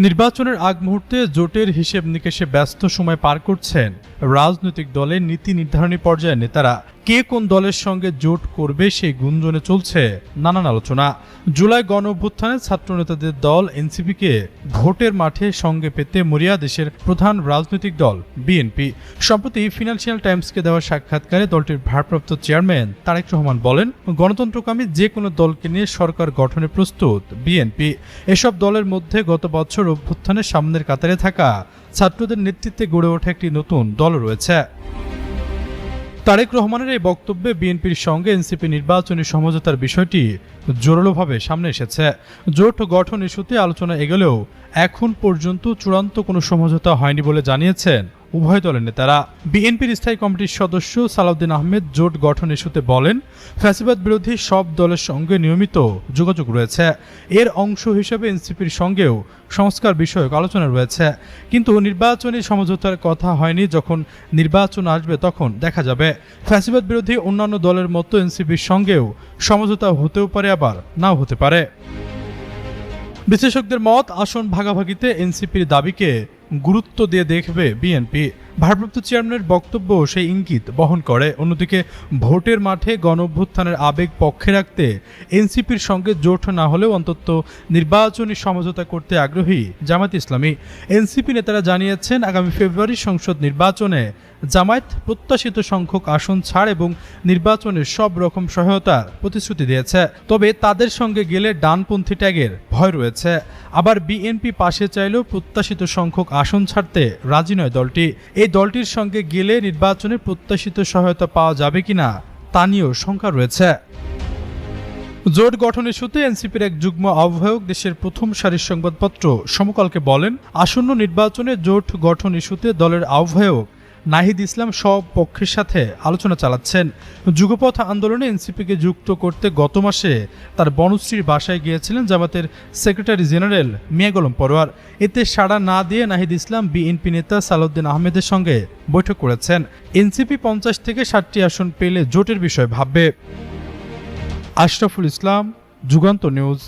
নির্বাচনের আগ মুহূর্তে জোটের হিসেব নিকেশে ব্যস্ত সময় পার করছেন রাজনৈতিক দলের নীতি নির্ধারণী পর্যায়ের নেতারা। কে কোন দলের সঙ্গে জোট করবে সেই গুঞ্জনে চলছে নানান আলোচনা। জুলাই গণ অভ্যুত্থানে ছাত্র নেতাদের দল এনসিপিকে ভোটের মাঠে সঙ্গে পেতে মরিয়া দেশের প্রধান রাজনৈতিক দল বিএনপি। সম্প্রতি ফিনান্সিয়াল টাইমসকে দেওয়া সাক্ষাৎকারে দলটির ভারপ্রাপ্ত চেয়ারম্যান তারেক রহমান বলেন, গণতন্ত্রকামী যে কোনো দলকে নিয়ে সরকার গঠনে প্রস্তুত, বিএনপি। এসব দলের মধ্যে গত বছর অভ্যুত্থানের সামনের কাতারে থাকা ছাত্রদের নেতৃত্বে গড়ে ওঠা একটি নতুন দল রয়েছে। তারেক রহমানের এই বক্তব্যে বিএনপির সঙ্গে এনসিপি নির্বাচনী সমঝোতার বিষয়টি জোরালোভাবে সামনে এসেছে। জোট গঠন ইস্যুতে আলোচনা এগোলেও এখন পর্যন্ত চূড়ান্ত কোনো সমঝোতা হয়নি বলে জানিয়েছেন উভয় দলের নেতারা বিএনপির স্থায়ী কমিটির সদস্য সালাউদ্দিন আহমেদ জোট গঠন ইস্যুতে বলেন, ফ্যাসিবাদ বিরোধী সব দলের সঙ্গে নিয়মিত যোগাযোগ রয়েছে। এর অংশ হিসেবে এনসিপির সঙ্গেও সংস্কার বিষয়ক আলোচনা রয়েছে। কিন্তু নির্বাচনী সমঝোতার কথা হয়নি। যখন নির্বাচন আসবে তখন দেখা যাবে। ফ্যাসিবাদ বিরোধী অন্যান্য দলের মতো এনসিপির সঙ্গেও সমঝোতা হতেও পারে আবার নাও হতে পারে। বিশ্লেষকদের মত, আসন ভাগাভাগিতে এনসিপির দাবিকে গুরুত্ব দিয়ে দেখবে বিএনপি। ভারপ্রাপ্ত চেয়ারম্যানের বক্তব্য সেই ইঙ্গিত বহন করে। অন্যদিকে, ভোটের মাঠে গণ অভ্যুত্থানের আবেগ পক্ষে রাখতে এনসিপির সঙ্গে জোট না হলেও অন্তত নির্বাচনী সমঝোতা করতে আগ্রহী জামাত ইসলামী। এনসিপি নেতারা জানিয়েছেন, আগামী ফেব্রুয়ারি সংসদ নির্বাচনে জামায়াত প্রত্যাশিত সংখ্যক আসন ছাড় এবং নির্বাচনের সব রকম সহায়তার প্রতিশ্রুতি দিয়েছে। তবে তাদের সঙ্গে গেলে ডানপন্থী ট্যাগের ভয় রয়েছে। আবার বিএনপি পাশে চাইলেও প্রত্যাশিত সংখ্যক আসন ছাড়তে রাজি নয় দলটি। এই দলটির সঙ্গে গেলে নির্বাচনে প্রত্যাশিত সহায়তা পাওয়া যাবে কিনা তা নিয়েও শঙ্কা রয়েছে। জোট গঠনের সূত্রে এনসিপির এক যুগ্ম আহ্বায়ক দেশের প্রথম সারির সংবাদপত্র সমকালকে বলেন, আসন্ন নির্বাচনে জোট গঠন ইস্যুতে দলের আহ্বায়ক নাহিদ ইসলাম সব পক্ষের সাথে আলোচনা চালাচ্ছেন। যুগপথ আন্দোলনে এনসিপিকে যুক্ত করতে গত মাসে তার বনশ্রীর বাসায় গিয়েছিলেন জামাতের সেক্রেটারি জেনারেল মিয়াগলম পরোয়ার। এতে সাড়া না দিয়ে নাহিদ ইসলাম বিএনপি নেতা সালাউদ্দিন আহমেদের সঙ্গে বৈঠক করেছেন। এনসিপি পঞ্চাশ থেকে ষাটটি আসন পেলে জোটের বিষয়ে ভাববে। আশরাফুল ইসলাম, যুগান্ত নিউজ।